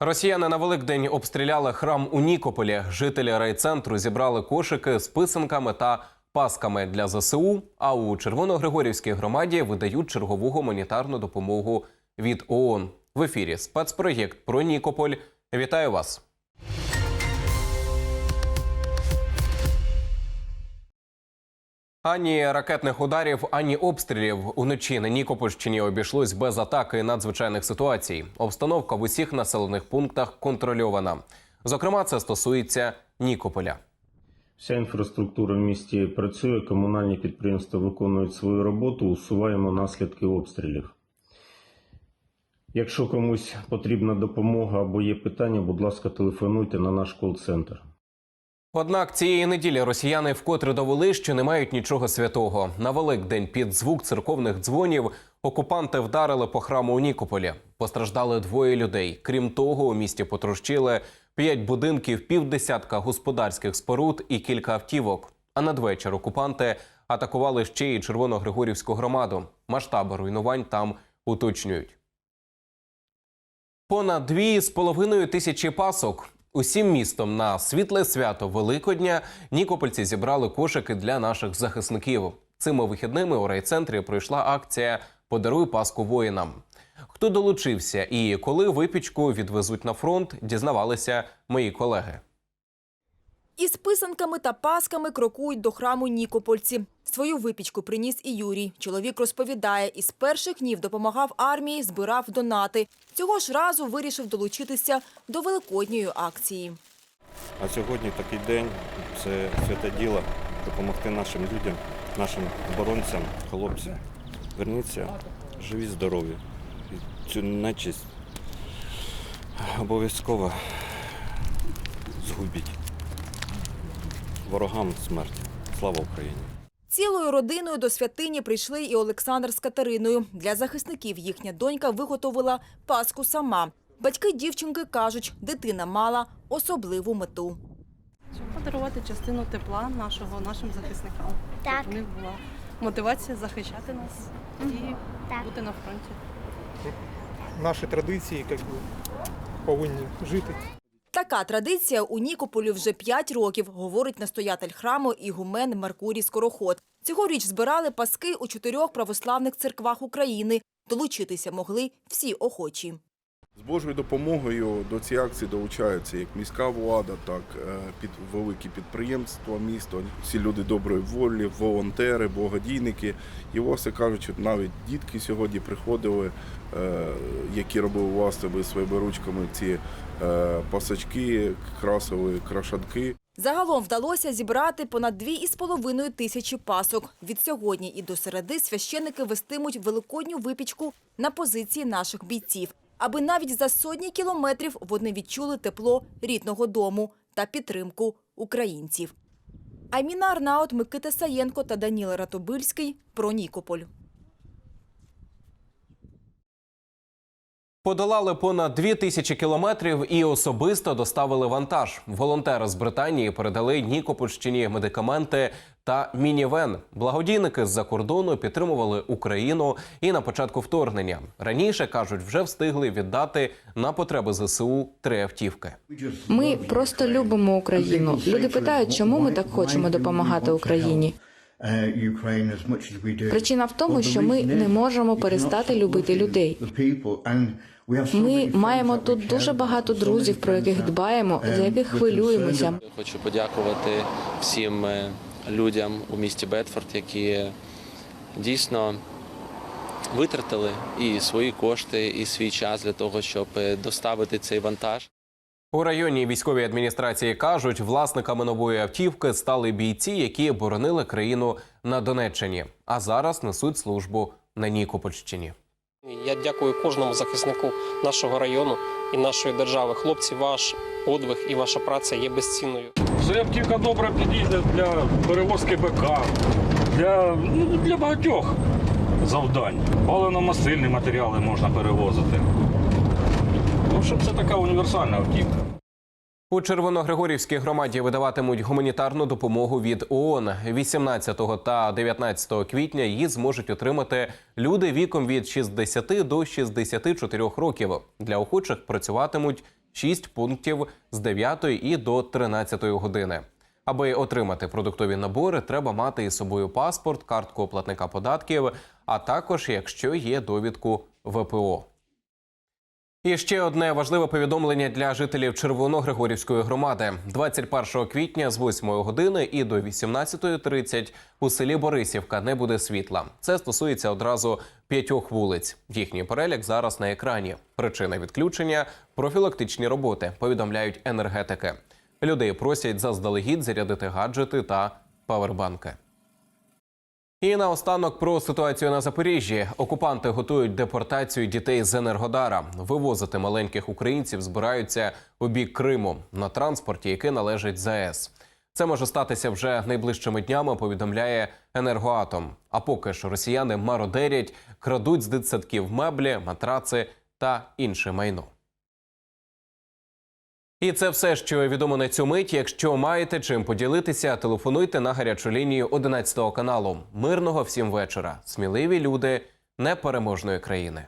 Росіяни на Великдень обстріляли храм у Нікополі. Жителі райцентру зібрали кошики з писанками та пасками для ЗСУ. А у Червоногригорівській громаді видають чергову гуманітарну допомогу від ООН. В ефірі спецпроєкт про Нікополь. Вітаю вас. Ані ракетних ударів, ані обстрілів уночі на Нікопольщині обійшлось без атаки надзвичайних ситуацій. Обстановка в усіх населених пунктах контрольована. Зокрема, це стосується Нікополя. Вся інфраструктура в місті працює, комунальні підприємства виконують свою роботу, усуваємо наслідки обстрілів. Якщо комусь потрібна допомога або є питання, будь ласка, телефонуйте на наш кол-центр. Однак цієї неділі росіяни вкотре довели, що не мають нічого святого. На Великдень під звук церковних дзвонів окупанти вдарили по храму у Нікополі. Постраждали двоє людей. Крім того, у місті потрощили п'ять будинків, півдесятка господарських споруд і кілька автівок. А надвечір окупанти атакували ще й Червоногригорівську громаду. Масштаби руйнувань там уточнюють. Понад дві з половиною тисячі пасок. Усім містом на світле свято Великодня Нікопольці зібрали кошики для наших захисників. Цими вихідними у райцентрі пройшла акція Подаруй паску воїнам. Хто долучився і коли випічку відвезуть на фронт, дізнавалися мої колеги. Із писанками та пасками крокують до храму Нікопольці. Свою випічку приніс і Юрій. Чоловік розповідає, із перших днів допомагав армії, збирав донати. Цього ж разу вирішив долучитися до великодньої акції. А сьогодні такий день це святе діло допомогти нашим людям, нашим оборонцям, хлопцям. Верніться живі, здорові. І цю нечисть обов'язково згубіть. Ворогам смерть. Слава Україні! Цілою родиною до святині прийшли і Олександр з Катериною. Для захисників їхня донька виготовила паску сама. Батьки дівчинки кажуть, дитина мала особливу мету. Щоб подарувати частину тепла нашого нашим захисникам. Так. Щоб у них була мотивація захищати нас і Так. бути на фронті. наші традиції як би, повинні жити. Така традиція у Нікополі вже 5 років, говорить настоятель храму ігумен Меркурій Скороход. Цьогоріч збирали паски у чотирьох православних церквах України. Долучитися могли всі охочі. З Божою допомогою до цієї акції долучаються як міська влада, так е, під великі підприємства, місто, всі люди доброї волі, волонтери, благодійники. І власне кажучи, навіть дітки сьогодні приходили, е, які робили власними своїми ручками ці е, пасочки, красили крашанки. Загалом вдалося зібрати понад 2,5 тисячі пасок. Від сьогодні і до середи священники вестимуть великодню випічку на позиції наших бійців, аби навіть за сотні кілометрів вони відчули тепло рідного дому та підтримку українців. Айміна Арнаут, Микита Саєнко та Даніл Ратобильський про Нікополь. Подолали понад дві тисячі кілометрів і особисто доставили вантаж. Волонтери з Британії передали Нікопольщині медикаменти та мінівен. Благодійники з-за кордону підтримували Україну і на початку вторгнення. Раніше кажуть, вже встигли віддати на потреби ЗСУ три автівки. Ми просто любимо Україну. Люди питають, чому ми так хочемо допомагати Україні. Причина в тому, що ми не можемо перестати любити людей. Ми маємо тут дуже багато друзів, про яких дбаємо, за яких хвилюємося. Хочу подякувати всім е, людям у місті Бетфорд, які дійсно витратили і свої кошти, і свій час для того, щоб е, доставити цей вантаж. У районній військовій адміністрації кажуть, власниками нової автівки стали бійці, які боронили країну на Донеччині, а зараз несуть службу на Нікопольщині. Я дякую кожному захиснику нашого району і нашої держави. Хлопці, ваш подвиг і ваша праця є безцінною. Це автівка добре підійде для перевозки БК, для, ну, для багатьох завдань. Паливно-мастильні матеріали можна перевозити. Ну, щоб це така універсальна автівка. У Червоногригорівській громаді видаватимуть гуманітарну допомогу від ООН. 18 та 19 квітня її зможуть отримати люди віком від 60 до 64 років. Для охочих працюватимуть 6 пунктів з 9 і до 13 години. Аби отримати продуктові набори, треба мати із собою паспорт, картку платника податків, а також якщо є довідку ВПО. І ще одне важливе повідомлення для жителів Червоногригорівської громади. 21 квітня з 8 години і до 18.30 у селі Борисівка не буде світла. Це стосується одразу п'ятьох вулиць. Їхній перелік зараз на екрані. Причина відключення профілактичні роботи, повідомляють енергетики. Людей просять заздалегідь зарядити гаджети та павербанки. І наостанок про ситуацію на Запоріжжі. Окупанти готують депортацію дітей з Енергодара. Вивозити маленьких українців збираються у бік Криму на транспорті, який належить ЗАЕС. Це може статися вже найближчими днями. Повідомляє енергоатом. А поки ж росіяни мародерять, крадуть з дитсадків меблі, матраци та інше майно. І це все, що відомо на цю мить. Якщо маєте чим поділитися, телефонуйте на гарячу лінію 11 каналу. Мирного всім вечора. Сміливі люди непереможної країни.